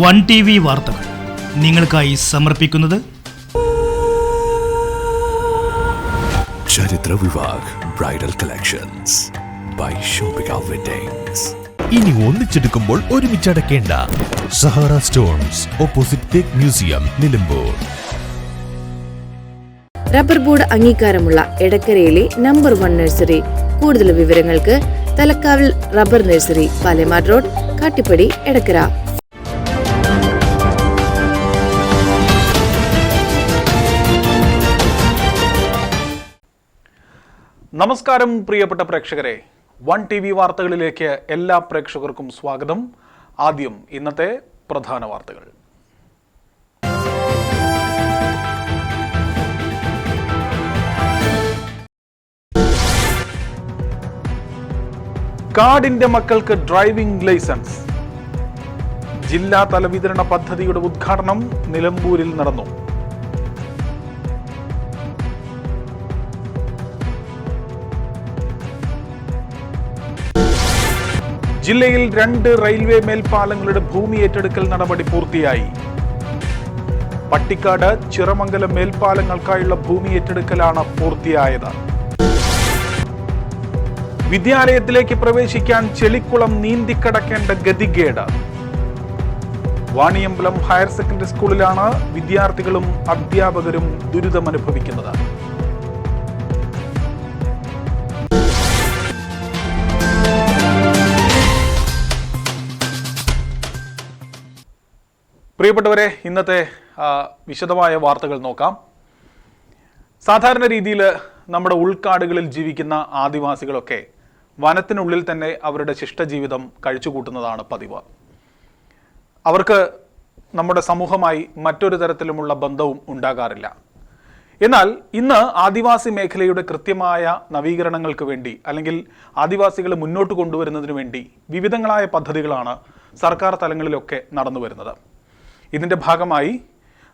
One T V വാർത്തകൾ നിങ്ങൾക്കായി സമർപ്പിക്കുന്നത് Charithra Vivah bridal collections by Shopika weddings. ഇനി ഒന്നിച്ചെടുക്കുമ്പോൾ ഒരുമിച്ച് അടക്കേണ്ട സഹാറ സ്റ്റോൺസ് ഓപ്പോസിറ്റ് തേക്ക് മ്യൂസിയം നിലമ്പൂർ. റബ്ബർ ബോർഡ് അംഗീകാരമുള്ള എടക്കരയിലെ നമ്പർ വൺ നഴ്സറി. കൂടുതൽ വിവരങ്ങൾക്ക് Thalakkavil rubber nursery Palemar road Kattippadi Edakkara. നമസ്കാരം പ്രിയപ്പെട്ട പ്രേക്ഷകരെ. വൺ ടി വി വാർത്തകളിലേക്ക് എല്ലാ പ്രേക്ഷകർക്കും സ്വാഗതം. ആദ്യം ഇന്നത്തെ പ്രധാന വാർത്തകൾ. കാടിന്റെ മക്കൾക്ക് ഡ്രൈവിംഗ് ലൈസൻസ്. ജില്ലാ തല വിതരണ പദ്ധതിയുടെ ഉദ്ഘാടനം നിലമ്പൂരിൽ നടന്നു. ജില്ലയിൽ രണ്ട് റെയിൽവേ മേൽപ്പാലങ്ങളുടെ ഭൂമി ഏറ്റെടുക്കൽ നടപടി പൂർത്തിയായി. പട്ടിക്കാട് ചിറമംഗലം മേൽപ്പാലങ്ങൾക്കായുള്ള ഭൂമി ഏറ്റെടുക്കലാണ് പൂർത്തിയായത്. വിദ്യാലയത്തിലേക്ക് പ്രവേശിക്കാൻ ചെളിക്കുളം നീന്തിക്കടക്കേണ്ട ഗതികേട്. വാണിയമ്പലം ഹയർ സെക്കൻഡറി സ്കൂളിലാണ് വിദ്യാർത്ഥികളും അധ്യാപകരും ദുരിതമനുഭവിക്കുന്നത്. പ്രിയപ്പെട്ടവരെ ഇന്നത്തെ വിശദമായ വാർത്തകൾ നോക്കാം. സാധാരണ രീതിയിൽ നമ്മുടെ ഉൾക്കാടുകളിൽ ജീവിക്കുന്ന ആദിവാസികളൊക്കെ വനത്തിനുള്ളിൽ തന്നെ അവരുടെ ശിഷ്ടജീവിതം കഴിച്ചുകൂട്ടുന്നതാണ് പതിവ്. അവർക്ക് നമ്മുടെ സമൂഹമായി മറ്റൊരു തരത്തിലുമുള്ള ബന്ധവും ഉണ്ടാകാറില്ല. എന്നാൽ ഇന്ന് ആദിവാസി മേഖലയുടെ കൃത്യമായ നവീകരണങ്ങൾക്ക് വേണ്ടി അല്ലെങ്കിൽ ആദിവാസികളെ മുന്നോട്ട് കൊണ്ടുവരുന്നതിന് വേണ്ടി വിവിധങ്ങളായ പദ്ധതികളാണ് സർക്കാർ തലങ്ങളിലൊക്കെ നടന്നു വരുന്നത് ഇതിന്റെ ഭാഗമായി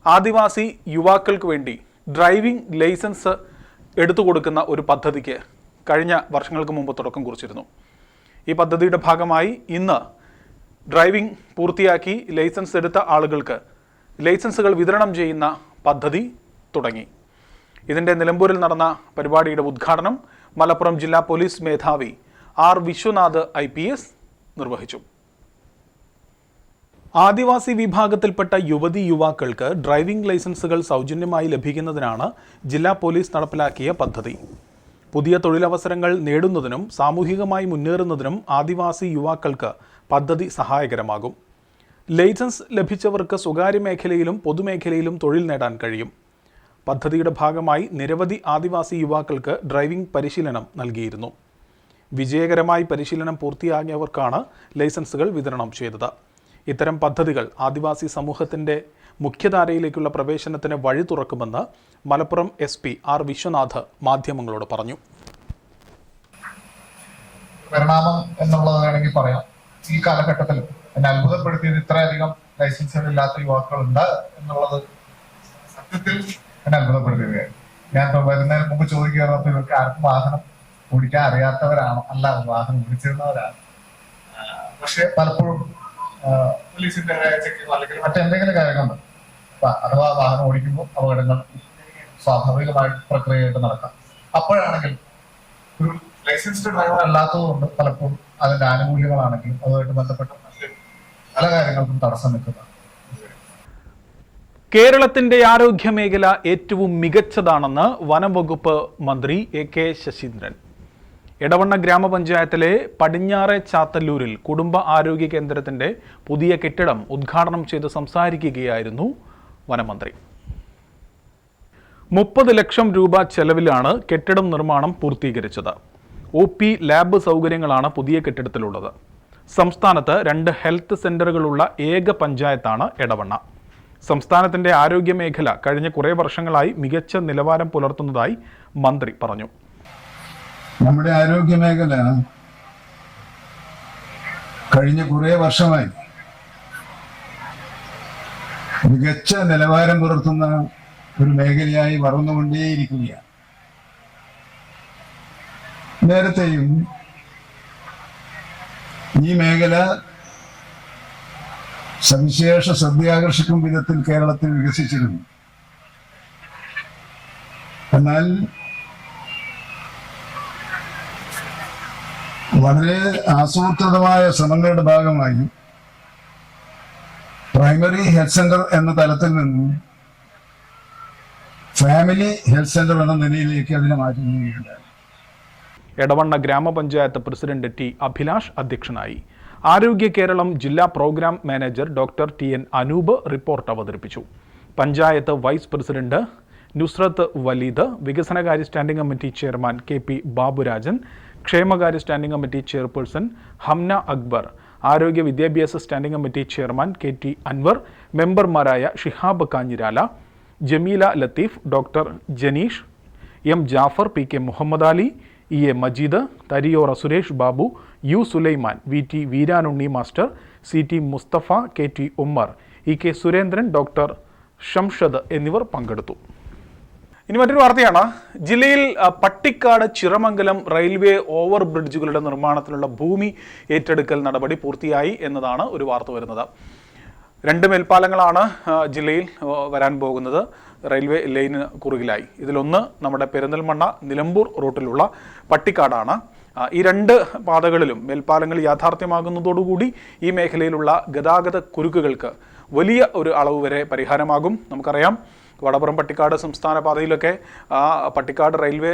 ആദിവാസി യുവാക്കൾക്ക് വേണ്ടി ഡ്രൈവിംഗ് ലൈസൻസ് എടുത്തു കൊടുക്കുന്ന ഒരു പദ്ധതിക്ക് കഴിഞ്ഞ വർഷങ്ങൾക്ക് മുമ്പ് തുടക്കം കുറിച്ചിരുന്നു. ഈ പദ്ധതിയുടെ ഭാഗമായി ഇന്ന് ഡ്രൈവിംഗ് പൂർത്തിയാക്കി ലൈസൻസ് എടുത്ത ആളുകൾക്ക് ലൈസൻസുകൾ വിതരണം ചെയ്യുന്ന പദ്ധതി തുടങ്ങി. ഇതിന്റെ നിലമ്പൂരിൽ നടന്ന പരിപാടിയുടെ ഉദ്ഘാടനം മലപ്പുറം ജില്ലാ പോലീസ് മേധാവി ആർ വിശ്വനാഥ് ഐ നിർവഹിച്ചു. ആദിവാസി വിഭാഗത്തിൽപ്പെട്ട യുവതി യുവാക്കൾക്ക് ഡ്രൈവിംഗ് ലൈസൻസുകൾ സൗജന്യമായി ലഭിക്കുന്നതിനാണ് ജില്ലാ പോലീസ് നടപ്പിലാക്കിയ പദ്ധതി. പുതിയ തൊഴിലവസരങ്ങൾ നേടുന്നതിനും സാമൂഹികമായി മുന്നേറുന്നതിനും ആദിവാസി യുവാക്കൾക്ക് പദ്ധതി സഹായകരമാകും. ലൈസൻസ് ലഭിച്ചവർക്ക് സ്വകാര്യ മേഖലയിലും പൊതുമേഖലയിലും തൊഴിൽ നേടാൻ കഴിയും. പദ്ധതിയുടെ ഭാഗമായി നിരവധി ആദിവാസി യുവാക്കൾക്ക് ഡ്രൈവിംഗ് പരിശീലനം നൽകിയിരുന്നു. വിജയകരമായി പരിശീലനം പൂർത്തിയാക്കിയവർക്കാണ് ലൈസൻസുകൾ വിതരണം ചെയ്തത്. ഇത്തരം പദ്ധതികൾ ആദിവാസി സമൂഹത്തിന്റെ മുഖ്യധാരയിലേക്കുള്ള പ്രവേശനത്തിന് വഴി തുറക്കുമെന്ന് Malappuram S P R Vishwanath മാധ്യമങ്ങളോട് പറഞ്ഞു. പരിണാമം എന്നുള്ളത് വേണമെങ്കിൽ പറയാം. ഈ കാലഘട്ടത്തിൽ എന്നെ അത്ഭുതപ്പെടുത്തിയത് ഇത്രയധികം ലൈസൻസുകൾ ഇല്ലാത്ത യുവാക്കളുണ്ട് എന്നുള്ളത് സത്യത്തിൽ എന്നെ അത്ഭുതപ്പെടുത്തിയത്. ഞാൻ ഇപ്പൊ വരുന്നതിന് മുമ്പ് ചോദിക്കുകയായിരുന്നു ഇവർക്ക് ആർക്കും വാഹനം ഓടിക്കാൻ അറിയാത്തവരാണോ. അല്ല വാഹനം ഓടിച്ചിരുന്നവരാണ്. പക്ഷെ പലപ്പോഴും അല്ലെങ്കിൽ മറ്റെന്തെങ്കിലും അപ്പൊ അഥവാ വാഹനം ഓടിക്കുമ്പോൾ അപകടങ്ങൾ സ്വാഭാവികമായ പ്രക്രിയയായിട്ട് നടക്കാം. അപ്പോഴാണെങ്കിൽ ഒരു ലൈസൻസ്ഡ് ഡ്രൈവർ അല്ലാത്തത് കൊണ്ട് പലപ്പോഴും അതിന്റെ ആനുകൂല്യങ്ങളാണെങ്കിലും അതുമായിട്ട് ബന്ധപ്പെട്ട പല കാര്യങ്ങൾക്കും തടസ്സം നിൽക്കുന്നതാണ് കേരളത്തിന്റെ ആരോഗ്യ മേഖല ഏറ്റവും മികച്ചതാണെന്ന് വനം വകുപ്പ് മന്ത്രി എ കെ ശശീന്ദ്രൻ. എടവണ്ണ ഗ്രാമപഞ്ചായത്തിലെ പടിഞ്ഞാറെ ചാത്തല്ലൂരിൽ കുടുംബ ആരോഗ്യ കേന്ദ്രത്തിന്റെ പുതിയ കെട്ടിടം ഉദ്ഘാടനം ചെയ്ത് സംസാരിക്കുകയായിരുന്നു വനമന്ത്രി. മുപ്പത് ലക്ഷം രൂപ ചെലവിലാണ് കെട്ടിടം നിർമ്മാണം പൂർത്തീകരിച്ചത്. ഒ പി ലാബ് സൗകര്യങ്ങളാണ് പുതിയ കെട്ടിടത്തിലുള്ളത്. സംസ്ഥാനത്ത് രണ്ട് ഹെൽത്ത് സെന്ററുകളുള്ള ഏക പഞ്ചായത്താണ് എടവണ്ണ. സംസ്ഥാനത്തിന്റെ ആരോഗ്യ മേഖല കഴിഞ്ഞ കുറേ വർഷങ്ങളായി മികച്ച നിലവാരം പുലർത്തുന്നതായി മന്ത്രി പറഞ്ഞു. നമ്മുടെ ആരോഗ്യ മേഖല കഴിഞ്ഞ കുറേ വർഷമായി മികച്ച നിലവാരം പുലർത്തുന്ന ഒരു മേഖലയായി വളർന്നുകൊണ്ടേയിരിക്കുകയാണ്. നേരത്തെയും ഈ മേഖല സവിശേഷ ശ്രദ്ധയാകർഷിക്കും വിധത്തിൽ കേരളത്തിൽ വികസിച്ചിരുന്നു. എന്നാൽ വളരെ ആസൂത്രിതമായ ശ്രമങ്ങളുടെ ഭാഗമായി പ്രൈമറി ഹെൽത്ത് സെന്റർ എന്ന തലത്തിൽ നിന്നും ഫാമിലി ഹെൽത്ത് സെന്റർ എന്ന നിലയിലേക്ക് അതിനെ മാറ്റുകയുണ്ടായി എടവണ്ണ ഗ്രാമപഞ്ചായത്ത് പ്രസിഡന്റ് ടി അഭിലാഷ് അധ്യക്ഷനായി. ആരോഗ്യ കേരളം ജില്ലാ programme manager doctor T N Anoop report അവതരിപ്പിച്ചു. പഞ്ചായത്ത് വൈസ് പ്രസിഡന്റ് നുസ്രത്ത് വലീദ് വികസനകാര്യ standing committee chairman K P Baburajan ക്ഷേമകാര്യ standing committee chairperson Hamna Akbar ആരോഗ്യ വിദ്യാഭ്യാസ standing committee chairman K T Anwar മെമ്പർമാരായ Shihab Kanjirala Jameela Latheef doctor Janeesh M Jaffer P K Muhammad Ali E A Majeed Thariyora Suresh Babu U Sulaiman V T Veeranunni master C T Musthafa K T Ummer E K Surendran doctor Shamshad എന്നിവർ പങ്കെടുത്തു. ഇനി മറ്റൊരു വാർത്തയാണ്. ജില്ലയിൽ Pattikkad Chiramangalam railway over ബ്രിഡ്ജുകളുടെ നിർമ്മാണത്തിനുള്ള ഭൂമി ഏറ്റെടുക്കൽ നടപടി പൂർത്തിയായി എന്നതാണ് ഒരു വാർത്ത വരുന്നത്. രണ്ട് മേൽപ്പാലങ്ങളാണ് ജില്ലയിൽ വരാൻ പോകുന്നത്. റെയിൽവേ ലൈന് കുറുകിലായി. ഇതിലൊന്ന് നമ്മുടെ പെരിന്തൽമണ്ണ നിലമ്പൂർ റൂട്ടിലുള്ള പട്ടിക്കാടാണ്. ഈ രണ്ട് പാതകളിലും മേൽപ്പാലങ്ങൾ യാഥാർത്ഥ്യമാകുന്നതോടുകൂടി ഈ മേഖലയിലുള്ള ഗതാഗത കുരുക്കുകൾക്ക് വലിയ ഒരു അളവ് വരെ പരിഹാരമാകും. നമുക്കറിയാം വടപുറം പട്ടിക്കാട് സംസ്ഥാന പാതയിലൊക്കെ ആ പട്ടിക്കാട് റെയിൽവേ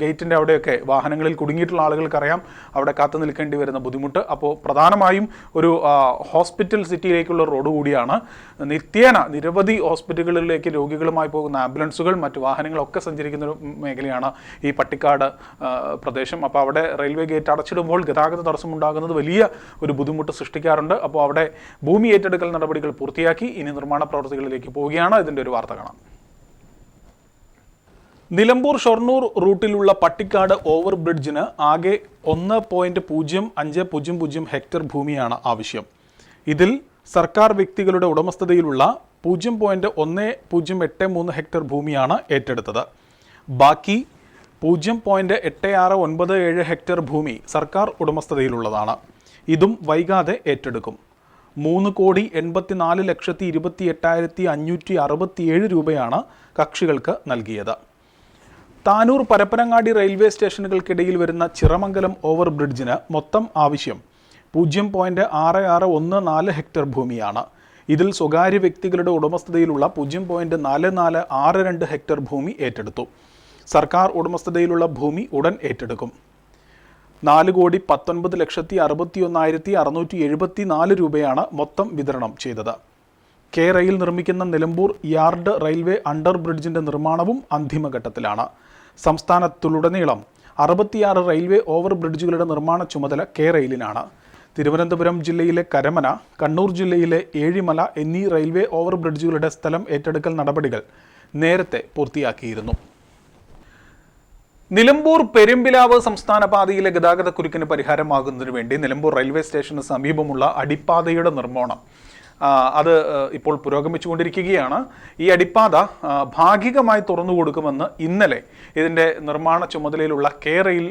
ഗേറ്റിന്റെ അവിടെയൊക്കെ വാഹനങ്ങളിൽ കുടുങ്ങിയിട്ടുള്ള ആളുകൾക്കറിയാം അവിടെ കാത്തു നിൽക്കേണ്ടി വരുന്ന ബുദ്ധിമുട്ട്. അപ്പോൾ പ്രധാനമായും ഒരു ഹോസ്പിറ്റൽ സിറ്റിയിലേക്കുള്ള റോഡ് കൂടിയാണ്. നിത്യേന നിരവധി ഹോസ്പിറ്റലുകളിലേക്ക് രോഗികളുമായി പോകുന്ന ആംബുലൻസുകൾ മറ്റു വാഹനങ്ങളൊക്കെ സഞ്ചരിക്കുന്ന ഒരു മേഖലയാണ് ഈ പട്ടിക്കാട് പ്രദേശം. അപ്പോൾ അവിടെ റെയിൽവേ ഗേറ്റ് അടച്ചിടുമ്പോൾ ഗതാഗത തടസ്സം ഉണ്ടാകുന്നത് വലിയ ഒരു ബുദ്ധിമുട്ട് സൃഷ്ടിക്കാറുണ്ട്. അപ്പോൾ അവിടെ ഭൂമി ഏറ്റെടുക്കൽ നടപടികൾ പൂർത്തിയാക്കി. ഇനി നിർമ്മാണ പ്രവർത്തികളിലേക്ക് പോവുകയാണ്. ഇതിന്റെ ഒരു വാർത്ത കാണാം. നിലമ്പൂർ ഷൊർണൂർ റൂട്ടിലുള്ള പട്ടിക്കാട് ഓവർ ബ്രിഡ്ജിന് ആകെ ഒന്ന് പോയിന്റ് പൂജ്യം അഞ്ച് പൂജ്യം പൂജ്യം ഹെക്ടർ ഭൂമിയാണ് ആവശ്യം. ഇതിൽ സർക്കാർ വ്യക്തികളുടെ ഉടമസ്ഥതയിലുള്ള പൂജ്യം പോയിന്റ് ഒന്ന് പൂജ്യം എട്ട് മൂന്ന് ഹെക്ടർ ഭൂമിയാണ് ഏറ്റെടുത്തത്. ബാക്കി പൂജ്യം പോയിന്റ് എട്ട് ആറ് ഒൻപത് ഏഴ് ഹെക്ടർ ഭൂമി സർക്കാർ ഉടമസ്ഥതയിലുള്ളതാണ്. ഇതും വൈകാതെ ഏറ്റെടുക്കും. മൂന്ന് കോടി എൺപത്തിനാല് ലക്ഷത്തി ഇരുപത്തി എട്ടായിരത്തി അഞ്ഞൂറ്റി അറുപത്തിയേഴ് രൂപയാണ് കക്ഷികൾക്ക് നൽകിയത്. താനൂർ പരപ്പനങ്ങാടി റെയിൽവേ സ്റ്റേഷനുകൾക്കിടയിൽ വരുന്ന ചിറമംഗലം ഓവർ ബ്രിഡ്ജിന് മൊത്തം ആവശ്യം പൂജ്യം പോയിന്റ് ആറ് ആറ് ഒന്ന് നാല് ഹെക്ടർ ഭൂമിയാണ്. ഇതിൽ സ്വകാര്യ വ്യക്തികളുടെ ഉടമസ്ഥതയിലുള്ള പൂജ്യം പോയിന്റ് നാല് നാല് ആറ് രണ്ട് ഹെക്ടർ ഭൂമി ഏറ്റെടുത്തു. സർക്കാർ ഉടമസ്ഥതയിലുള്ള ഭൂമി ഉടൻ ഏറ്റെടുക്കും. നാല് കോടി പത്തൊൻപത് ലക്ഷത്തി അറുപത്തി ഒന്നായിരത്തി അറുന്നൂറ്റി എഴുപത്തി നാല് രൂപയാണ് മൊത്തം വിതരണം ചെയ്തത്. കെ റെയിൽ നിർമ്മിക്കുന്ന നിലമ്പൂർ യാർഡ് റെയിൽവേ അണ്ടർ ബ്രിഡ്ജിന്റെ നിർമ്മാണവും അന്തിമഘട്ടത്തിലാണ്. സംസ്ഥാനത്തുടനീളം അറുപത്തിയാറ് റെയിൽവേ ഓവർ ബ്രിഡ്ജുകളുടെ നിർമ്മാണ ചുമതല കെ റെയിലിനാണ്. തിരുവനന്തപുരം ജില്ലയിലെ കരമന കണ്ണൂർ ജില്ലയിലെ ഏഴിമല എന്നീ റെയിൽവേ ഓവർ ബ്രിഡ്ജുകളുടെ സ്ഥലം ഏറ്റെടുക്കൽ നടപടികൾ നേരത്തെ പൂർത്തിയാക്കിയിരുന്നു. നിലമ്പൂർ പെരുമ്പിലാവ് സംസ്ഥാന പാതയിലെ ഗതാഗത കുരുക്കിന് പരിഹാരമാകുന്നതിനു വേണ്ടി നിലമ്പൂർ റെയിൽവേ സ്റ്റേഷന് സമീപമുള്ള അടിപ്പാതയുടെ നിർമ്മാണം അത് ഇപ്പോൾ പുരോഗമിച്ചുകൊണ്ടിരിക്കുകയാണ്. ഈ അടിപ്പാത ഭാഗികമായി തുറന്നു കൊടുക്കുമെന്ന് ഇന്നലെ ഇതിന്റെ നിർമ്മാണ ചുമതലയിലുള്ള കേരയിൽ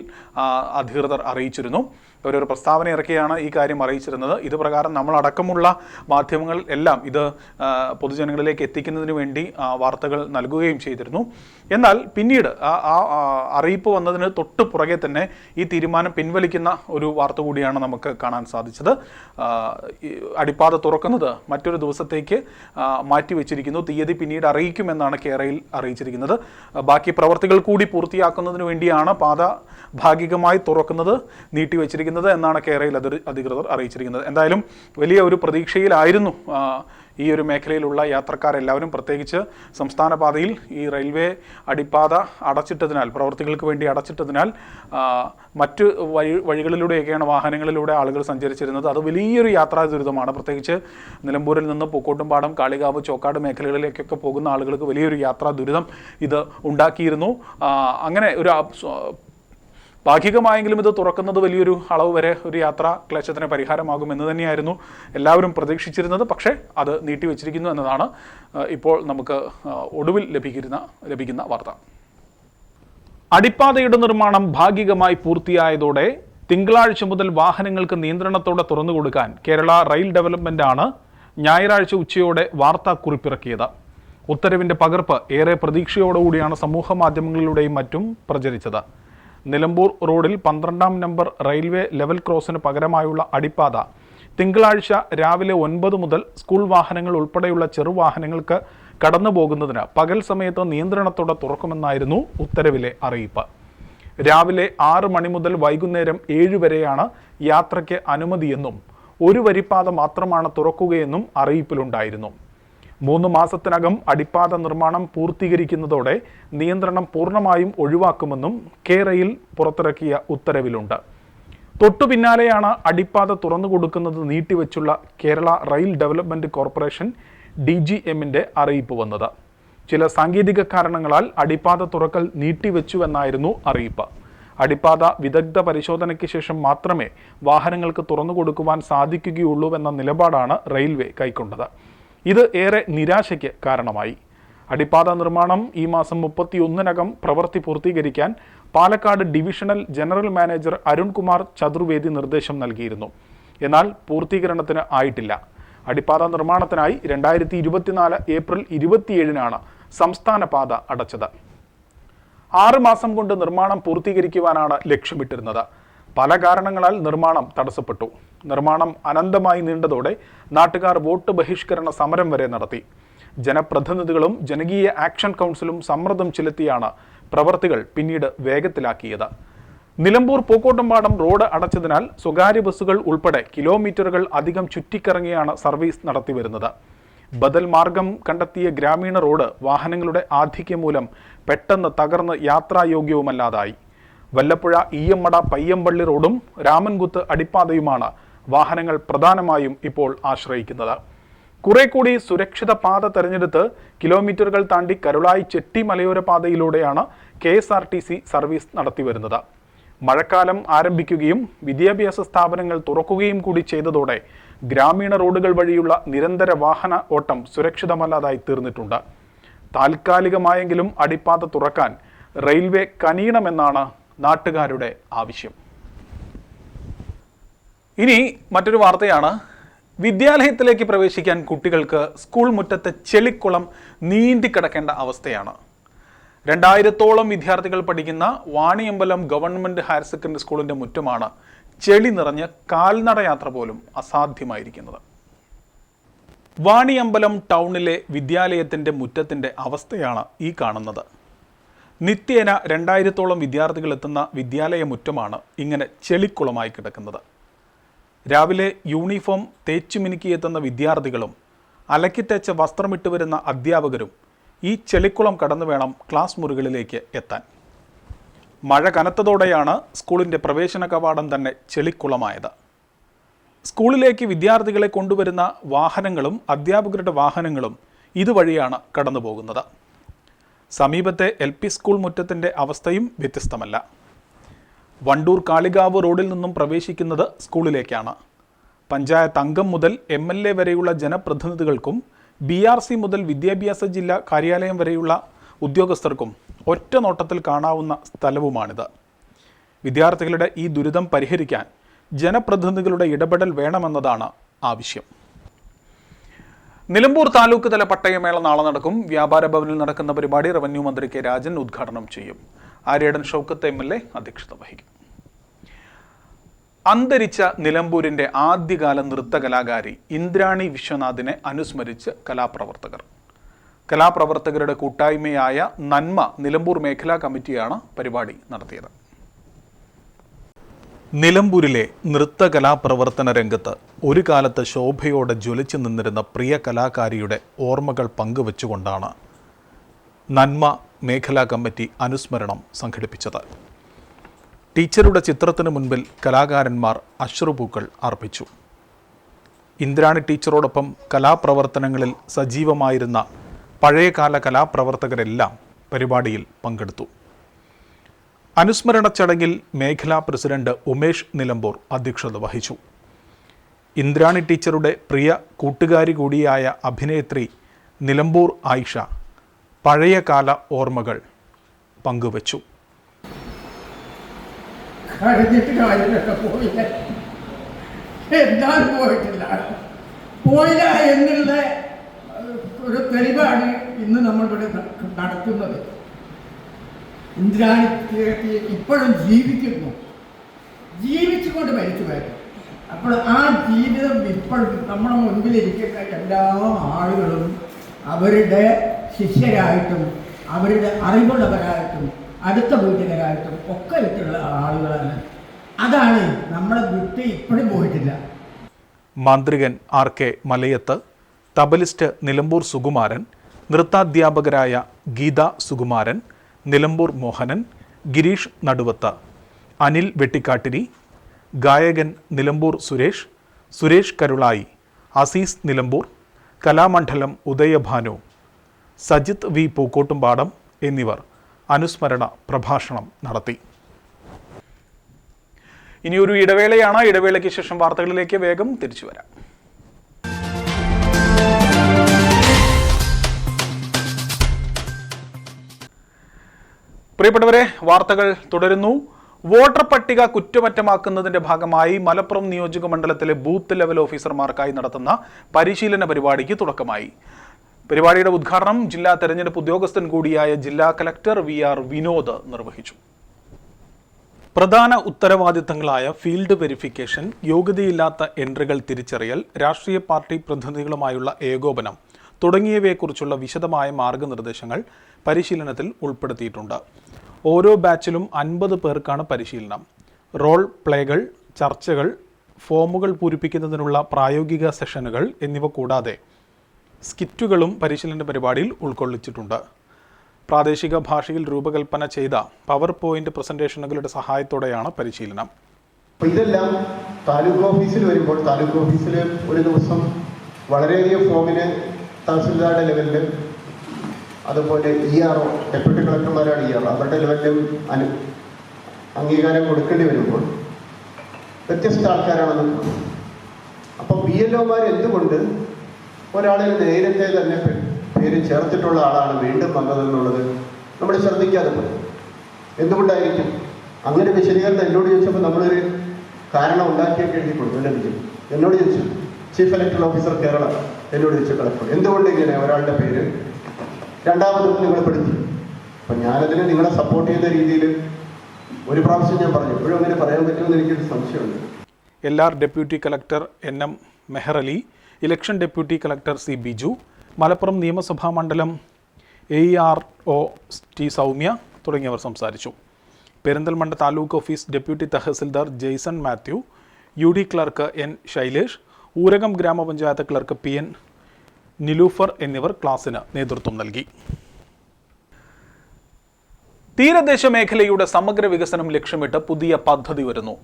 അധികൃതർ അറിയിച്ചിരുന്നു. അവരൊരു പ്രസ്താവന ഇറക്കിയാണ് ഈ കാര്യം അറിയിച്ചിരുന്നത്. ഇത് പ്രകാരം നമ്മളടക്കമുള്ള മാധ്യമങ്ങൾ എല്ലാം ഇത് പൊതുജനങ്ങളിലേക്ക് എത്തിക്കുന്നതിന് വേണ്ടി വാർത്തകൾ നൽകുകയും ചെയ്തിരുന്നു. എന്നാൽ പിന്നീട് ആ അറിയിപ്പ് വന്നതിന് തൊട്ട് പുറകെ തന്നെ ഈ തീരുമാനം പിൻവലിക്കുന്ന ഒരു വാർത്ത കൂടിയാണ് നമുക്ക് കാണാൻ സാധിച്ചത്. അടിപ്പാത തുറക്കുന്നത് മറ്റൊരു ദിവസത്തേക്ക് മാറ്റി മാറ്റിവെച്ചിരിക്കുന്നു. തീയതി പിന്നീട് അറിയിക്കുമെന്നാണ് കേരളയിൽ അറിയിച്ചിരിക്കുന്നത്. ബാക്കി പ്രവർത്തികൾ കൂടി പൂർത്തിയാക്കുന്നതിന് വേണ്ടിയാണ് പാത ഭാഗികമായി തുറക്കുന്നത് നീട്ടിവെച്ചിരിക്കുന്നത്. എന്നാണ് കേരളയിൽ അതൊരു അധികൃതർ അറിയിച്ചിരിക്കുന്നത്. എന്തായാലും വലിയ ഒരു പ്രതീക്ഷയിലായിരുന്നു ഈ ഒരു മേഖലയിലുള്ള യാത്രക്കാരെല്ലാവരും പ്രത്യേകിച്ച് സംസ്ഥാന പാതയിൽ ഈ റെയിൽവേ അടിപ്പാത അടച്ചിട്ടതിനാൽ പ്രവർത്തികൾക്ക് വേണ്ടി അടച്ചിട്ടതിനാൽ മറ്റ് വഴി വഴികളിലൂടെയൊക്കെയാണ് വാഹനങ്ങളിലൂടെ ആളുകൾ സഞ്ചരിച്ചിരുന്നത്. അത് വലിയൊരു യാത്രാ ദുരിതമാണ്. പ്രത്യേകിച്ച് നിലമ്പൂരിൽ നിന്ന് പൂക്കോട്ടുംപാടം കാളികാവ് ചോക്കാട് മേഖലകളിലേക്കൊക്കെ പോകുന്ന ആളുകൾക്ക് വലിയൊരു യാത്രാ ദുരിതം ഇത് ഉണ്ടാക്കിയിരുന്നു. അങ്ങനെ ഒരു ഭാഗികമായെങ്കിലും ഇത് തുറക്കുന്നത് വലിയൊരു അളവ് വരെ ഒരു യാത്ര ക്ലേശത്തിന് പരിഹാരമാകും എന്ന് തന്നെയായിരുന്നു എല്ലാവരും പ്രതീക്ഷിച്ചിരുന്നത്. പക്ഷേ അത് നീട്ടിവെച്ചിരിക്കുന്നു എന്നതാണ് ഇപ്പോൾ നമുക്ക് ഒടുവിൽ ലഭിക്കുന്ന ലഭിക്കുന്ന വാർത്ത. അടിപ്പാതയുടെ നിർമ്മാണം ഭാഗികമായി പൂർത്തിയായതോടെ തിങ്കളാഴ്ച മുതൽ വാഹനങ്ങൾക്ക് നിയന്ത്രണത്തോടെ തുറന്നുകൊടുക്കാൻ കേരള റെയിൽ ഡെവലപ്മെന്റ് ആണ് ഞായറാഴ്ച ഉച്ചയോടെ വാർത്താക്കുറിപ്പിറക്കിയത്. ഉത്തരവിന്റെ പകർപ്പ് ഏറെ പ്രതീക്ഷയോടുകൂടിയാണ് സമൂഹ മാധ്യമങ്ങളിലൂടെയും മറ്റും പ്രചരിച്ചത്. നിലമ്പൂർ റോഡിൽ പന്ത്രണ്ടാം നമ്പർ റെയിൽവേ ലെവൽ ക്രോസിന് പകരമായുള്ള അടിപ്പാത. തിങ്കളാഴ്ച രാവിലെ ഒൻപത് മുതൽ സ്കൂൾ വാഹനങ്ങൾ ഉൾപ്പെടെയുള്ള ചെറുവാഹനങ്ങൾക്ക് കടന്നു പോകുന്നതിന് പകൽ സമയത്ത് നിയന്ത്രണത്തോടെ തുറക്കുമെന്നായിരുന്നു ഉത്തരവിലെ അറിയിപ്പ്. രാവിലെ ആറ് മണി മുതൽ വൈകുന്നേരം ഏഴ് വരെയാണ് യാത്രയ്ക്ക് അനുമതിയെന്നും ഒരു വരിപ്പാത മാത്രമാണ് തുറക്കുകയെന്നും അറിയിപ്പിലുണ്ടായിരുന്നു. മൂന്ന് മാസത്തിനകം അടിപ്പാത നിർമ്മാണം പൂർത്തീകരിക്കുന്നതോടെ നിയന്ത്രണം പൂർണമായും ഒഴിവാക്കുമെന്നും കേരയിൽ പുറത്തിറക്കിയ ഉത്തരവിലുണ്ട്. തൊട്ടു പിന്നാലെയാണ് അടിപ്പാത തുറന്നു കൊടുക്കുന്നത് നീട്ടിവെച്ചുള്ള Kerala rail development corporation D G എമ്മിന്റെ അറിയിപ്പ് വന്നത്. ചില സാങ്കേതിക കാരണങ്ങളാൽ അടിപ്പാത തുറക്കൽ നീട്ടിവെച്ചുവെന്നായിരുന്നു അറിയിപ്പ്. അടിപ്പാത വിദഗ്ധ പരിശോധനയ്ക്ക് ശേഷം മാത്രമേ വാഹനങ്ങൾക്ക് തുറന്നു കൊടുക്കുവാൻ സാധിക്കുകയുള്ളൂവെന്ന നിലപാടാണ് റെയിൽവേ കൈക്കൊണ്ടത്. ഇത് ഏറെ നിരാശയ്ക്ക് കാരണമായി. അടിപ്പാത നിർമ്മാണം ഈ മാസം മുപ്പത്തിയൊന്നിനകം പ്രവൃത്തി പൂർത്തീകരിക്കാൻ Palakkad divisional general manager Arunkumar Chaturvedi നിർദ്ദേശം നൽകിയിരുന്നു. എന്നാൽ പൂർത്തീകരണത്തിന് ആയിട്ടില്ല. അടിപ്പാത നിർമ്മാണത്തിനായി രണ്ടായിരത്തി ഇരുപത്തിനാല് ഏപ്രിൽ ഇരുപത്തിയേഴിനാണ് സംസ്ഥാന പാത അടച്ചത്. ആറ് മാസം കൊണ്ട് നിർമ്മാണം പൂർത്തീകരിക്കുവാനാണ് ലക്ഷ്യമിട്ടിരുന്നത്. പല കാരണങ്ങളാൽ നിർമ്മാണം തടസ്സപ്പെട്ടു. നിർമ്മാണം അനന്തമായി നീണ്ടതോടെ നാട്ടുകാർ വോട്ട് ബഹിഷ്കരണ സമരം വരെ നടത്തി. ജനപ്രതിനിധികളും ജനകീയ ആക്ഷൻ കൗൺസിലും സമ്മർദ്ദം ചെലുത്തിയാണ് പ്രവർത്തികൾ പിന്നീട് വേഗത്തിലാക്കിയത്. നിലമ്പൂർ പൂക്കോട്ടുംപാടം റോഡ് അടച്ചതിനാൽ സ്വകാര്യ ബസ്സുകൾ ഉൾപ്പെടെ കിലോമീറ്ററുകൾ അധികം ചുറ്റിക്കറങ്ങിയാണ് സർവീസ് നടത്തിവരുന്നത്. ബദൽ മാർഗം കണ്ടെത്തിയ ഗ്രാമീണ റോഡ് വാഹനങ്ങളുടെ ആധിക്യം മൂലം പെട്ടെന്ന് തകർന്ന് യാത്രായോഗ്യവുമല്ലാതായി. വല്ലപ്പുഴ ഈയമ്മട പയ്യമ്പള്ളി റോഡും രാമൻകുത്ത് അടിപ്പാതയുമാണ് വാഹനങ്ങൾ പ്രധാനമായും ഇപ്പോൾ ആശ്രയിക്കുന്നത്. കുറെ കൂടി സുരക്ഷിത പാത തെരഞ്ഞെടുത്ത് കിലോമീറ്ററുകൾ താണ്ടി കരുളായി ചെട്ടി മലയോര പാതയിലൂടെയാണ് K S R T C service നടത്തിവരുന്നത് മഴക്കാലം ആരംഭിക്കുകയും വിദ്യാഭ്യാസ സ്ഥാപനങ്ങൾ തുറക്കുകയും കൂടി ചെയ്തതോടെ ഗ്രാമീണ റോഡുകൾ വഴിയുള്ള നിരന്തര വാഹന ഓട്ടം സുരക്ഷിതമല്ലാതായി തീർന്നിട്ടുണ്ട്. താൽക്കാലികമായെങ്കിലും അടിപ്പാത തുറക്കാൻ റെയിൽവേ കനിയണമെന്നാണ് നാട്ടുകാരുടെ ആവശ്യം. ഇനി മറ്റൊരു വാർത്തയാണ്. വിദ്യാലയത്തിലേക്ക് പ്രവേശിക്കാൻ കുട്ടികൾക്ക് സ്കൂൾ മുറ്റത്തെ ചെളിക്കുളം നീന്തിക്കിടക്കേണ്ട അവസ്ഥയാണ്. രണ്ടായിരത്തോളം വിദ്യാർത്ഥികൾ പഠിക്കുന്ന വാണിയമ്പലം ഗവൺമെന്റ് ഹയർ സെക്കൻഡറി സ്കൂളിന്റെ മുറ്റമാണ് ചെളി നിറഞ്ഞ് കാൽനടയാത്ര പോലും അസാധ്യമായിരിക്കുന്നത്. വാണിയമ്പലം ടൗണിലെ വിദ്യാലയത്തിന്റെ മുറ്റത്തിന്റെ അവസ്ഥയാണ് ഈ കാണുന്നത്. നിത്യേന രണ്ടായിരത്തോളം വിദ്യാർത്ഥികൾ എത്തുന്ന വിദ്യാലയ മുറ്റമാണ് ഇങ്ങനെ ചെളിക്കുളമായി കിടക്കുന്നത്. രാവിലെ യൂണിഫോം തേച്ചു മിനുക്കിയെത്തുന്ന വിദ്യാർത്ഥികളും അലക്കിത്തേച്ച വസ്ത്രമിട്ട് വരുന്ന അധ്യാപകരും ഈ ചെളിക്കുളം കടന്നു വേണം ക്ലാസ് മുറികളിലേക്ക് എത്താൻ. മഴ കനത്തതോടെയാണ് സ്കൂളിന്റെ പ്രവേശന കവാടം തന്നെ ചെളിക്കുളമായത്. സ്കൂളിലേക്ക് വിദ്യാർത്ഥികളെ കൊണ്ടുവരുന്ന വാഹനങ്ങളും അധ്യാപകരുടെ വാഹനങ്ങളും ഇതുവഴിയാണ് കടന്നു പോകുന്നത് സമീപത്തെ എൽ പി സ്കൂൾ മുറ്റത്തിന്റെ അവസ്ഥയും വ്യത്യസ്തമല്ല. വണ്ടൂർ കാളികാവ് റോഡിൽ നിന്നും പ്രവേശിക്കുന്നത് സ്കൂളിലേക്കാണ്. പഞ്ചായത്ത് അംഗം മുതൽ എം എൽ എ വരെയുള്ള ജനപ്രതിനിധികൾക്കും ബി ആർ സി മുതൽ വിദ്യാഭ്യാസ ജില്ലാ കാര്യാലയം വരെയുള്ള ഉദ്യോഗസ്ഥർക്കും ഒറ്റ നോട്ടത്തിൽ കാണാവുന്ന സ്ഥലവുമാണിത്. വിദ്യാർത്ഥികളുടെ ഈ ദുരിതം പരിഹരിക്കാൻ ജനപ്രതിനിധികളുടെ ഇടപെടൽ വേണമെന്നതാണ് ആവശ്യം. നിലമ്പൂർ താലൂക്ക് തല പട്ടയമേള നാളെ നടക്കും. വ്യാപാര ഭവനിൽ നടക്കുന്ന പരിപാടി റവന്യൂ മന്ത്രി കെ രാജൻ ഉദ്ഘാടനം ചെയ്യും. Aryadan Shoukath M L A അധ്യക്ഷത വഹിക്കും. അന്തരിച്ച നിലമ്പൂരിന്റെ ആദ്യകാല നൃത്തകലാകാരി ഇന്ദ്രാണി വിശ്വനാഥിനെ അനുസ്മരിച്ച് കലാപ്രവർത്തകർ. കലാപ്രവർത്തകരുടെ കൂട്ടായ്മയായ നന്മ നിലമ്പൂർ മേഖലാ കമ്മിറ്റിയാണ് പരിപാടി നടത്തിയത്. നിലമ്പൂരിലെ നൃത്ത കലാപ്രവർത്തന രംഗത്ത് ഒരു കാലത്ത് ശോഭയോടെ ജ്വലിച്ചു നിന്നിരുന്ന പ്രിയ കലാകാരിയുടെ ഓർമ്മകൾ പങ്കുവച്ചുകൊണ്ടാണ് നന്മ മേഖലാ കമ്മിറ്റി അനുസ്മരണം സംഘടിപ്പിച്ചത്. ടീച്ചറുടെ ചിത്രത്തിന് മുൻപിൽ കലാകാരന്മാർ അശ്രുപൂക്കൾ അർപ്പിച്ചു. ഇന്ദ്രാണി ടീച്ചറോടൊപ്പം കലാപ്രവർത്തനങ്ങളിൽ സജീവമായിരുന്ന പഴയകാല കലാപ്രവർത്തകരെല്ലാം പരിപാടിയിൽ പങ്കെടുത്തു. അനുസ്മരണ ചടങ്ങിൽ മേഖലാ പ്രസിഡന്റ് ഉമേഷ് നിലമ്പൂർ അധ്യക്ഷത വഹിച്ചു. ഇന്ദ്രാണി ടീച്ചറുടെ പ്രിയ കൂട്ടുകാരി കൂടിയായ അഭിനേത്രി നിലമ്പൂർ ആയിഷ പഴയകാല ഓർമ്മകൾ പങ്കുവച്ചു. കരഞ്ഞിട്ട് കാര്യമില്ല പോയില്ല. എന്താ പോയിട്ടില്ല? പോയില്ല എന്നുള്ള ഒരു തെളിവാണ് ഇന്ന് നമ്മളിവിടെ നടക്കുന്നത്. ഇന്ദ്രാണി ഇപ്പോഴും ജീവിക്കുന്നു. ജീവിച്ചുകൊണ്ട് മരിച്ചു വരും അപ്പോൾ ആ ജീവിതം ഇപ്പോഴും നമ്മുടെ മുൻപിലിരിക്കുന്ന എല്ലാ ആളുകളും അവരുടെ ശിഷ്യരായിട്ടും അവരുടെ അറിവുള്ളവരായിട്ടും അടുത്ത വീട്ടുകാരായിട്ടും ഒക്കെ ആയിട്ടുള്ള ആളുകളാണ്. അതാണ് നമ്മളെ വിട്ട് ഇപ്പോഴും പോയിട്ടില്ല. മാന്ത്രികൻ R K Malayath tabalist Nilambur Sukumaran നൃത്താധ്യാപകരായ Geetha Sukumaran Nilambur Mohanan Gireesh Naduvath Anil Vettikkattiri ഗായകൻ നിലമ്പൂർ സുരേഷ് സുരേഷ് കരുളായി അസീസ് നിലമ്പൂർ കലാമണ്ഡലം ഉദയഭാനു സജിത് വി പൂക്കോട്ടുംപാടം എന്നിവർ. അനുസ്മരണ പ്രഭാഷണം നടത്തി. ഇനിയൊരു ഇടവേളയാണ്. ഇടവേളയ്ക്ക് ശേഷം വാർത്തകളിലേക്ക് വേഗം തിരിച്ചു വരാം. പ്രിയപ്പെട്ടവരെ വാർത്തകൾ തുടരുന്നു. വോട്ടർ പട്ടിക കുറ്റമറ്റമാക്കുന്നതിന്റെ ഭാഗമായി മലപ്പുറം നിയോജക മണ്ഡലത്തിലെ ബൂത്ത് ലെവൽ ഓഫീസർമാർക്കായി നടത്തുന്ന പരിശീലന പരിപാടിക്ക് തുടക്കമായി. പരിപാടിയുടെ ഉദ്ഘാടനം ജില്ലാ തെരഞ്ഞെടുപ്പ് ഉദ്യോഗസ്ഥൻ കൂടിയായ ജില്ലാ കലക്ടർ വി ആർ വിനോദ് നിർവഹിച്ചു. പ്രധാന ഉത്തരവാദിത്തങ്ങളായ ഫീൽഡ് വെരിഫിക്കേഷൻ യോഗ്യതയില്ലാത്ത എൻട്രികൾ തിരിച്ചറിയൽ രാഷ്ട്രീയ പാർട്ടി പ്രതിനിധികളുമായുള്ള ഏകോപനം തുടങ്ങിയവയെക്കുറിച്ചുള്ള വിശദമായ മാർഗനിർദ്ദേശങ്ങൾ പരിശീലനത്തിൽ ഉൾപ്പെടുത്തിയിട്ടുണ്ട്. ഓരോ ബാച്ചിലും അൻപത് പേർക്കാണ് പരിശീലനം. റോൾ പ്ലേകൾ ചർച്ചകൾ ഫോമുകൾ പൂരിപ്പിക്കുന്നതിനുള്ള പ്രായോഗിക സെഷനുകൾ എന്നിവ കൂടാതെ സ്കിറ്റുകളും പരിശീലന പരിപാടിയിൽ ഉൾക്കൊള്ളിച്ചിട്ടുണ്ട്. പ്രാദേശിക ഭാഷയിൽ രൂപകൽപ്പന ചെയ്ത പവർ പോയിന്റ് പ്രസന്റേഷനുകളുടെ സഹായത്തോടെയാണ് പരിശീലനം. ഇതെല്ലാം താലൂക്ക് ഓഫീസിൽ വരുമ്പോൾ താലൂക്ക് ഓഫീസിൽ ഒരു ദിവസം വളരെയധികം ഫോമിന് തഹസിൽദാരുടെ ലെവലിൽ അതുപോലെ ഇ ആർ ഒ ഡെപ്യൂട്ടി കളക്ടർമാരാണ് ഇ ആർ അവരുടെ ലെവലിലും അനു അംഗീകാരം കൊടുക്കേണ്ടി വരുമ്പോൾ വ്യത്യസ്ത ആൾക്കാരാണെന്ന് അപ്പോൾ ബി എൽ ഒമാർ എന്തുകൊണ്ട് ഒരാളിൽ നേരത്തെ തന്നെ പേര് ചേർത്തിട്ടുള്ള ആളാണ് വീണ്ടും വന്നതെന്നുള്ളത് നമ്മൾ ശ്രദ്ധിക്കാതെ പോയി. എന്തുകൊണ്ടായിരിക്കും? അങ്ങനെ വിശദീകരണം എന്നോട് ചോദിച്ചപ്പോൾ നമ്മളൊരു കാരണം ഉണ്ടാക്കിയൊക്കെ എഴുതി കൊടുത്തു എന്നെ എന്നോട് ചോദിച്ചു ചീഫ് ഇലക്ടറൽ ഓഫീസർ കേരള എന്നോട് ചോദിച്ചു കളക്ടർ എന്തുകൊണ്ട് ഇങ്ങനെ ഒരാളുടെ പേര് രണ്ടാമതും നിങ്ങൾ പെടുത്തി? അപ്പം ഞാനതിന് നിങ്ങളെ സപ്പോർട്ട് ചെയ്ത രീതിയിൽ ഒരു പ്രാവശ്യം ഞാൻ പറഞ്ഞു. എപ്പോഴും അങ്ങനെ പറയാൻ പറ്റുമെന്ന് എനിക്കൊരു സംശയമുണ്ട്. L R deputy collector N M Meharali election deputy collector C Biju Malappuram നിയമസഭാ മണ്ഡലം A R O T Soumya തുടങ്ങിയവർ സംസാരിച്ചു. Perinthalmanna taluk office deputy tahsildar Jaison Mathew U D clerk N Shailesh Oorakam ഗ്രാമപഞ്ചായത്ത് clerk P N Nilufar എന്നിവർ ക്ലാസ്സിന് നേതൃത്വം നൽകി. തീരദേശ മേഖലയുടെ സമഗ്ര വികസനം ലക്ഷ്യമിട്ട് പുതിയ പദ്ധതി വരുന്നു.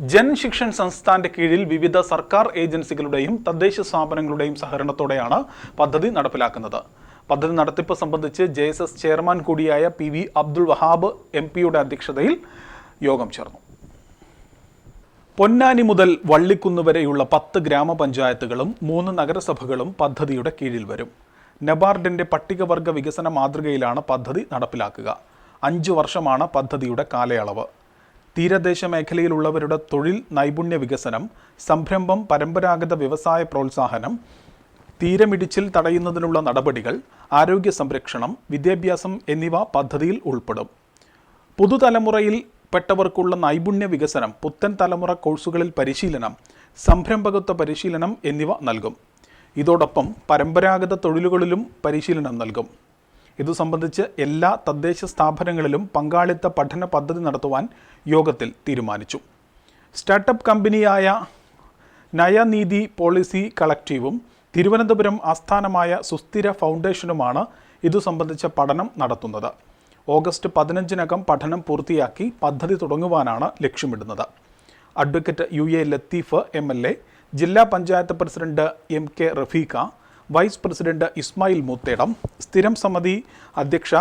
ജൻ ശിക്ഷൻ സംസ്ഥാന്റെ കീഴിൽ വിവിധ സർക്കാർ ഏജൻസികളുടെയും തദ്ദേശ സ്ഥാപനങ്ങളുടെയും സഹകരണത്തോടെയാണ് പദ്ധതി നടപ്പിലാക്കുന്നത്. പദ്ധതി നടത്തിപ്പ് സംബന്ധിച്ച് ജെ എസ് എസ് ചെയർമാൻ കൂടിയായ P V Abdul Wahab M പിയുടെ അധ്യക്ഷതയിൽ യോഗം ചേർന്നു. പൊന്നാനി മുതൽ വള്ളിക്കുന്ന് വരെയുള്ള പത്ത് ഗ്രാമപഞ്ചായത്തുകളും മൂന്ന് നഗരസഭകളും പദ്ധതിയുടെ കീഴിൽ വരും. നബാർഡിന്റെ പട്ടികവർഗ വികസന മാതൃകയിലാണ് പദ്ധതി നടപ്പിലാക്കുക. അഞ്ചു വർഷമാണ് പദ്ധതിയുടെ കാലയളവ്. തീരദേശ മേഖലയിലുള്ളവരുടെ തൊഴിൽ നൈപുണ്യ വികസനം സംരംഭം പരമ്പരാഗത വ്യവസായ പ്രോത്സാഹനം തീരമിടിച്ചിൽ തടയുന്നതിനുള്ള നടപടികൾ ആരോഗ്യ സംരക്ഷണം വിദ്യാഭ്യാസം എന്നിവ പദ്ധതിയിൽ ഉൾപ്പെടും. പുതുതലമുറയിൽ പെട്ടവർക്കുള്ള നൈപുണ്യ വികസനം പുത്തൻ തലമുറ കോഴ്സുകളിൽ പരിശീലനം സംരംഭകത്വ പരിശീലനം എന്നിവ നൽകും. ഇതോടൊപ്പം പരമ്പരാഗത തൊഴിലുകളിലും പരിശീലനം നൽകും. ഇതു സംബന്ധിച്ച് എല്ലാ തദ്ദേശ സ്ഥാപനങ്ങളിലും പങ്കാളിത്ത പഠന പദ്ധതി നടത്തുവാൻ യോഗത്തിൽ തീരുമാനിച്ചു. സ്റ്റാർട്ടപ്പ് കമ്പനിയായ നയനീതി പോളിസി കളക്റ്റീവും തിരുവനന്തപുരം ആസ്ഥാനമായ സുസ്ഥിര ഫൗണ്ടേഷനുമാണ് ഇതു സംബന്ധിച്ച പഠനം നടത്തുന്നത്. ഓഗസ്റ്റ് പതിനഞ്ചിനകം പഠനം പൂർത്തിയാക്കി പദ്ധതി തുടങ്ങുവാനാണ് ലക്ഷ്യമിടുന്നത്. Advocate U A Latheef M L A ജില്ലാ panchayat president M K Rafeeqa vice president Ismail Moothedam സ്ഥിരം സമിതി അധ്യക്ഷ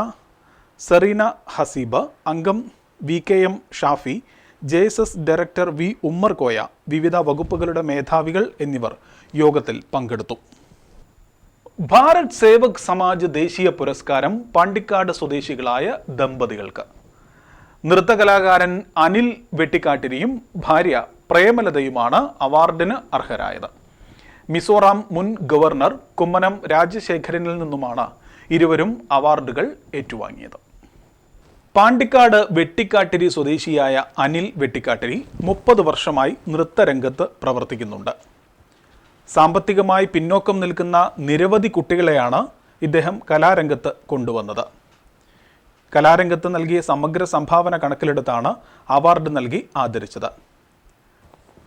സെറീന ഹസീബ് അംഗം V K M Shafi J S S director V Ummer Koya വിവിധ വകുപ്പുകളുടെ മേധാവികൾ എന്നിവർ യോഗത്തിൽ പങ്കെടുത്തു. ഭാരത് സേവക് സമാജ് ദേശീയ പുരസ്കാരം പാണ്ടിക്കാട് സ്വദേശികളായ ദമ്പതികൾക്ക്. നൃത്തകലാകാരൻ അനിൽ വെട്ടിക്കാട്ടിരിയും ഭാര്യ പ്രേമലതയുമാണ് അവാർഡിന് അർഹരായത്. മിസോറാം മുൻ ഗവർണർ കുമ്മനം രാജശേഖരനിൽ നിന്നുമാണ് ഇരുവരും അവാർഡുകൾ ഏറ്റുവാങ്ങിയത്. പാണ്ടിക്കാട് വെട്ടിക്കാട്ടിരി സ്വദേശിയായ അനിൽ വെട്ടിക്കാട്ടിരി മുപ്പത് വർഷമായി നൃത്തരംഗത്ത് പ്രവർത്തിക്കുന്നുണ്ട്. സാമ്പത്തികമായി പിന്നോക്കം നിൽക്കുന്ന നിരവധി കുട്ടികളെയാണ് ഇദ്ദേഹം കലാരംഗത്ത് കൊണ്ടുവന്നത്. കലാരംഗത്ത് നൽകിയ സമഗ്ര സംഭാവന കണക്കിലെടുത്താണ് അവാർഡ് നൽകി ആദരിച്ചത്.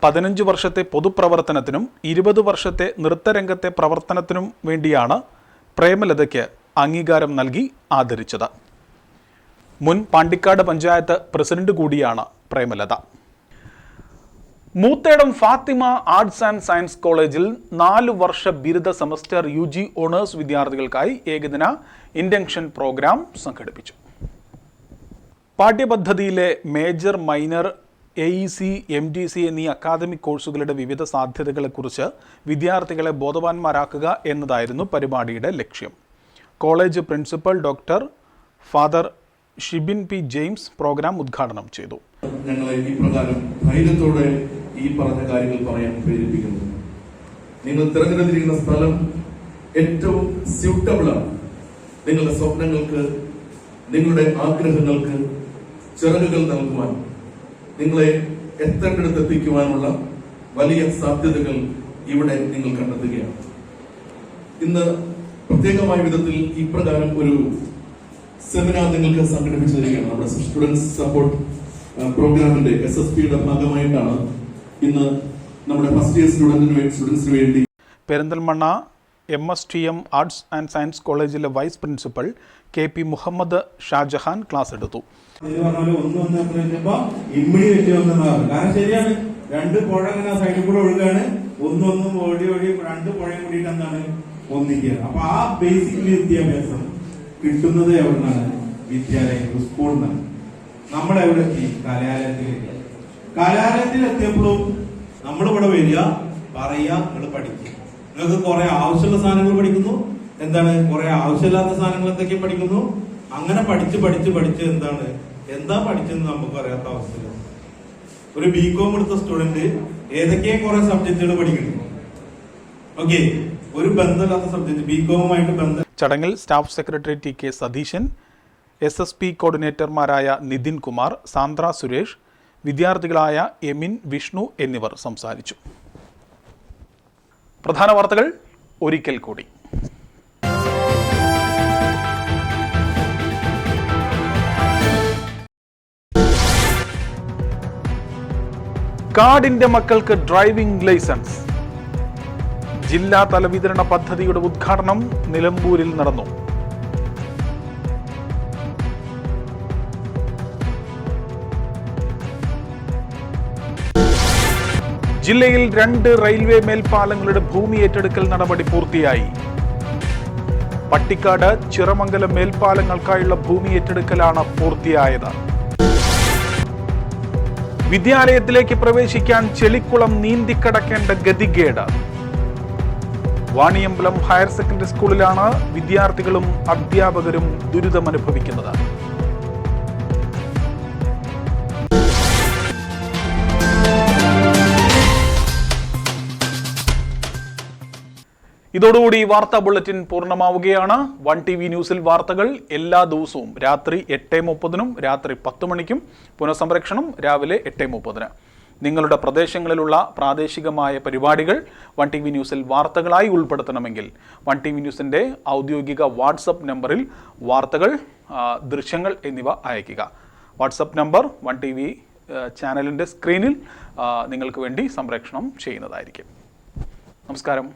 പതിനഞ്ച് വർഷത്തെ പൊതുപ്രവർത്തനത്തിനും ഇരുപത് വർഷത്തെ നൃത്തരംഗത്തെ പ്രവർത്തനത്തിനും വേണ്ടിയാണ് പ്രേമലതയ്ക്ക് അംഗീകാരം നൽകി ആദരിച്ചത്. മുൻ പാണ്ടിക്കാട് പഞ്ചായത്ത് പ്രസിഡന്റ് കൂടിയാണ് Premalatha. Moothedam Fathima arts and science കോളേജിൽ നാല് വർഷ ബിരുദ സെമസ്റ്റർ യു ജി ഓണേഴ്സ് വിദ്യാർത്ഥികൾക്കായി ഏകദിന ഇൻഡക്ഷൻ പ്രോഗ്രാം സംഘടിപ്പിച്ചു. പാഠ്യപദ്ധതിയിലെ major minor A E C M D C എന്നീ അക്കാദമിക് കോഴ്സുകളുടെ വിവിധ സാധ്യതകളെക്കുറിച്ച് വിദ്യാർത്ഥികളെ ബോധവാന്മാരാക്കുക എന്നതായിരുന്നു പരിപാടിയുടെ ലക്ഷ്യം. College principal doctor father Shibin P James programme ഉദ്ഘാടനം ചെയ്തു. ഞങ്ങളെ ഈ പ്രകാരം ധൈര്യത്തോടെ ഈ പറഞ്ഞ കാര്യങ്ങൾ പറയാൻ പ്രേരിപ്പിക്കുന്നു. നിങ്ങൾ തിരഞ്ഞെടുത്തിരിക്കുന്ന സ്ഥലം ഏറ്റവും സ്യൂട്ടബിൾ ആണ്. നിങ്ങളുടെ സ്വപ്നങ്ങൾക്ക് നിങ്ങളുടെ ആഗ്രഹങ്ങൾക്ക് ചിറകുകൾ നൽകുവാൻ നിങ്ങളെ എത്തേണ്ടിടത്ത് എത്തിക്കുവാനുള്ള വലിയ സാധ്യതകൾ ഇവിടെ നിങ്ങൾ കണ്ടെത്തുകയാണ്. ഇന്ന് പ്രത്യേകമായ വിധത്തിൽ ഇപ്രകാരം ഒരു സെമിനാർ നിങ്ങൾക്ക് സംഘടിപ്പിച്ചിരിക്കുകയാണ് തരികയാണ് നമ്മുടെ സ്റ്റുഡൻസ് സപ്പോർട്ട് പ്രോഗ്രാമിന്റെ എസ് എസ് പിയുടെ ഭാഗമായിട്ടാണ് ഇന്ന് നമ്മുടെ ഫസ്റ്റ് ഇയർ സ്റ്റുഡന്റിന് സ്റ്റുഡൻസിന് വേണ്ടി Perinthalmanna M S T M arts and science കോളേജിലെ vice principal K P Muhammad Shajahan class എടുത്തു. രണ്ട് പുഴ ഇങ്ങനെ സൈഡിൽ കൂടെ ഒഴുകാണ്. ഒന്നൊന്നും ഓടി ഓടി രണ്ട് പുഴയും കൂടിയിട്ട് എന്താണ്? ഒന്നിക്കുക. അപ്പൊ ആ ബേസിക് വിദ്യാഭ്യാസം. കിട്ടുന്നത് എവിടെ നിന്നാണ് വിദ്യാലയം സ്കൂളിൽ നിന്നാണ് നമ്മൾ എവിടെ എത്തി കലാലയത്തിലേക്ക്. കലാലയത്തിൽ എത്തിയപ്പോഴും നമ്മളിവിടെ വരിക പറയുക നിങ്ങൾ പഠിക്കുക. നിങ്ങൾക്ക് കുറെ ആവശ്യമുള്ള സാധനങ്ങൾ പഠിക്കുന്നു. എന്താണ്? കുറെ ആവശ്യമില്ലാത്ത സാധനങ്ങൾ എന്തൊക്കെ പഠിക്കുന്നു? അങ്ങനെ പഠിച്ച് പഠിച്ച് പഠിച്ച് എന്താണ്? എന്താ പഠിച്ചെന്ന് നമുക്ക് അറിയാത്ത അവസ്ഥയിലാണ് ഒരു ബി കോം എടുത്ത സ്റ്റുഡന്റ് ഏതൊക്കെ കുറെ സബ്ജക്റ്റുകൾ പഠിക്കുന്നു? ഓക്കെ ഒരു ബന്ധമില്ലാത്ത ചടങ്ങിൽ staff secretary T K Satheesan S S P കോർഡിനേറ്റർമാരായ Nithin Kumar Sandra Suresh വിദ്യാർത്ഥികളായ എമിൻ വിഷ്ണു എന്നിവർ സംസാരിച്ചു. പ്രധാന വാർത്തകൾ ഒരിക്കൽ കൂടി. കാടിന്റെ മക്കൾക്ക് ഡ്രൈവിംഗ് ലൈസൻസ്. ജില്ലാതല വിതരണ പദ്ധതിയുടെ ഉദ്ഘാടനം നിലമ്പൂരിൽ നടന്നു. ജില്ലയിൽ രണ്ട് റെയിൽവേ മേൽപ്പാലങ്ങളുടെ ഭൂമി ഏറ്റെടുക്കൽ നടപടി പൂർത്തിയായി. പട്ടിക്കാട് ചിറമംഗലം മേൽപ്പാലങ്ങൾക്കായുള്ള ഭൂമി ഏറ്റെടുക്കലാണ് പൂർത്തിയായത്. വിദ്യാലയത്തിലേക്ക് പ്രവേശിക്കാൻ ചെളിക്കുളം നീന്തിക്കടക്കേണ്ട ഗതികേട്. വാണിയമ്പലം ഹയർ സെക്കൻഡറി സ്കൂളിലാണ് വിദ്യാർത്ഥികളും അധ്യാപകരും ദുരിതമനുഭവിക്കുന്നത്. ഇതോടുകൂടി വാർത്താ ബുള്ളറ്റിൻ പൂർണമാവുകയാണ്. വൺ ടി വി ന്യൂസിൽ വാർത്തകൾ എല്ലാ ദിവസവും രാത്രി എട്ട് മുപ്പതിനും രാത്രി പത്ത് മണിക്കും. പുനഃസംപ്രേക്ഷണം രാവിലെ എട്ട് മുപ്പതിന്. നിങ്ങളുടെ പ്രദേശങ്ങളിലുള്ള പ്രാദേശികമായ പരിപാടികൾ വൺ ടി വി ന്യൂസിൽ വാർത്തകളായി ഉൾപ്പെടുത്തണമെങ്കിൽ വൺ ടി വി ന്യൂസിന്റെ ഔദ്യോഗിക വാട്സപ്പ് നമ്പറിൽ വാർത്തകൾ ദൃശ്യങ്ങൾ എന്നിവ അയയ്ക്കുക. WhatsApp number one T V ചാനലിന്റെ സ്ക്രീനിൽ നിങ്ങൾക്ക് വേണ്ടി സംപ്രേക്ഷണം ചെയ്യുന്നതായിരിക്കും. നമസ്കാരം.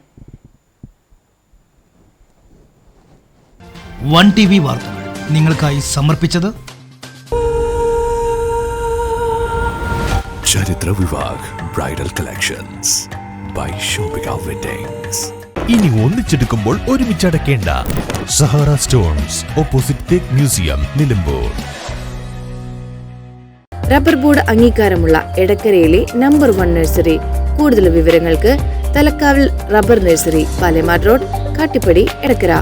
വൺ ടി വി വാർത്തകൾ നിങ്ങൾക്കായി സമർപ്പിച്ചത് Charithra Vivah bridal collections by Shopika weddings ഇനി ഒന്നിച്ചെടുക്കുമ്പോൾ ഒരുമിച്ച് അടക്കേണ്ട Sahara stones opposite teak museum Nilambur. Rubber board അംഗീകാരമുള്ള എടക്കരയിലെ നമ്പർ വൺ നഴ്സറി കൂടുതൽ വിവരങ്ങൾക്ക് Thalakkavil rubber nursery Palemar road Kattippadi Edakkara.